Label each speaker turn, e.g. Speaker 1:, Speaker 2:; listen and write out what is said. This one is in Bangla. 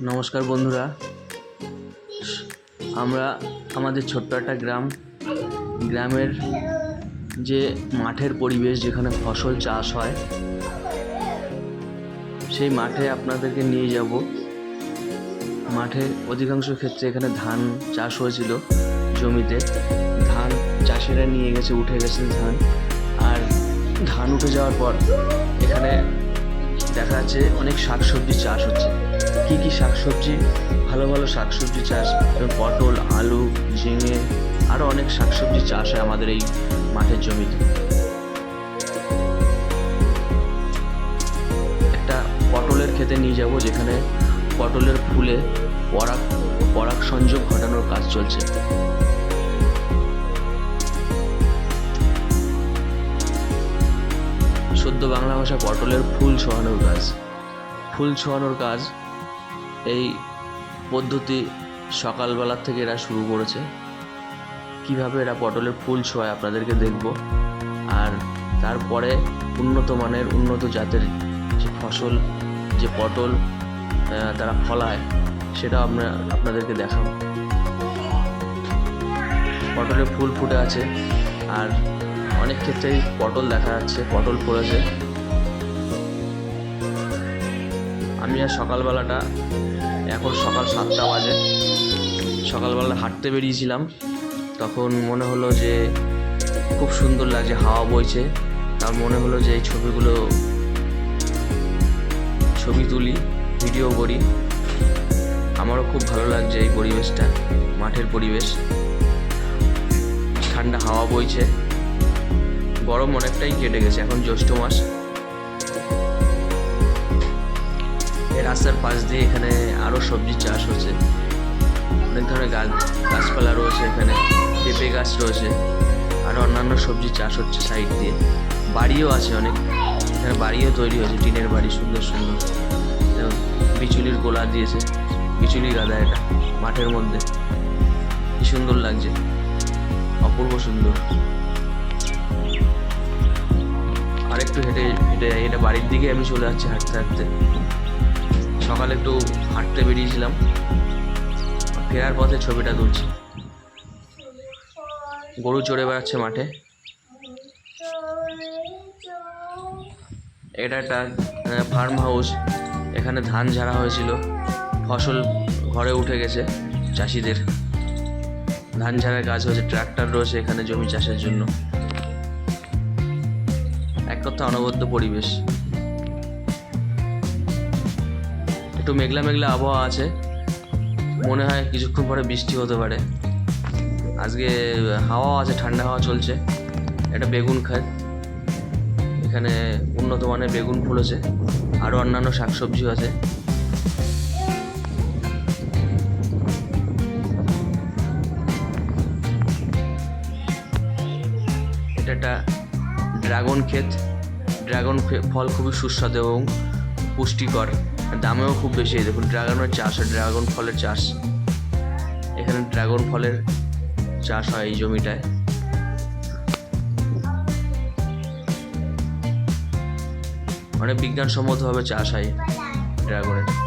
Speaker 1: নমস্কার বন্ধুরা। আমরা আমাদের ছোট্ট একটা গ্রাম। গ্রামের যে মাঠের পরিবেশ যেখানে ফসল চাষ হয়, সেই মাঠে আপনাদেরকে নিয়ে যাব। মাঠে অধিকাংশ ক্ষেত্রে এখানে ধান চাষ হয়েছিল জমিতে। ধান চাষিরা নিয়ে গেছে, উঠে গেছে ধান। আর ধান উঠে যাওয়ার পর এখানে দেখা যাচ্ছে অনেক শাকসবজি চাষ হচ্ছে। কি কি শাকসবজি? ভালো ভালো শাকসবজি চাষ পটল, আলু, ঝিঙে আরও অনেক শাকসবজি চাষ হয় আমাদের এই মাঠের জমিতে। একটা পটলের খেতে নিয়ে যাব যেখানে পটলের ফুলে পরাগ পরাগ সংযোগ ঘটানোর কাজ চলছে। শুদ্ধ বাংলা ভাষা পটলের ফুল ছোঁয়ানোর কাজ। ফুল ছোঁয়ানোর কাজ এই পদ্ধতি সকালবেলার থেকে এরা শুরু করেছে। কীভাবে এরা পটলের ফুল ছোঁয়ায় আপনাদেরকে দেখব। আর তারপরে উন্নত মানের, উন্নত জাতের যে ফসল, যে পটল তারা ফলায় সেটাও আমরা আপনাদেরকে দেখাবো। পটলের ফুল ফুটে আছে। আর অনেক ক্ষেত্রেই পটল দেখা যাচ্ছে, পটল পড়েছে। আমি আর সকালবেলাটা, এখন সকাল সাতটা বাজে। সকালবেলা হাঁটতে বেরিয়েছিলাম। তখন মনে হলো যে খুব সুন্দর লাগছে, হাওয়া বইছে। তার মনে হলো যে এই ছবিগুলো ছবি তুলি, ভিডিও করি। আমারও খুব ভালো লাগছে এই পরিবেশটা, মাঠের পরিবেশ। ঠান্ডা হাওয়া বইছে। গরম অনেকটাই কেটে গেছে, এখন জ্যৈষ্ঠ মাস। রাস্তার পাশ দিয়ে এখানে আরও সবজি চাষ হচ্ছে। অনেক ধরনের গাছ গাছপালা রয়েছে এখানে, পেঁপে গাছ রয়েছে আরও অন্যান্য সবজি চাষ হচ্ছে সাইড দিয়ে। বাড়িও আছে অনেক, এখানে বাড়িও তৈরি হয়েছে, টিনের বাড়ি সুন্দর সুন্দর। বিচুলির গোলা দিয়েছে, বিচুলি গাদা এটা, মাঠের মধ্যে। কি সুন্দর লাগছে, অপূর্ব সুন্দর। একটু হেঁটে হেঁটে এটা বাড়ির দিকে আমি চলে যাচ্ছি হাঁটতে হাঁটতে। সকালে একটু হাঁটতে বেরিয়েছিলাম। ফেরার পথে ছবিটা তুলছি। গরু চড়ে বেড়াচ্ছে মাঠে। এটা একটা ফার্ম হাউস এখানে ধান ঝাড়া হয়েছিল। ফসল ঘরে উঠে গেছে চাষিদের। ধান ঝাড়ার কাজ হয়েছে, ট্রাক্টর রয়েছে এখানে জমি চাষের জন্য। কথা অনবদ্য পরিবেশ। একটু মেঘলা মেঘলা আবহাওয়া আছে। মনে হয় কিছুক্ষণ পরে বৃষ্টি হতে পারে। আজকে হাওয়া আছে, ঠান্ডা হাওয়া চলছে। এটা বেগুন খায় এখানে উন্নত মানের বেগুন ফুলেছে। আরও অন্যান্য শাকসবজিও আছে। এটা একটা ড্রাগন ক্ষেত। ড্রাগন ফল খুবই সুস্বাদু এবং পুষ্টিকর। দামেও খুব বেশি। দেখুন, ড্রাগনের চাষ হয়, ড্রাগন ফলের চাষ। এখানে ড্রাগন ফলের চাষ হয় এই জমিটায়। অনেক বিজ্ঞানসম্মতভাবে চাষ হয় ড্রাগনের।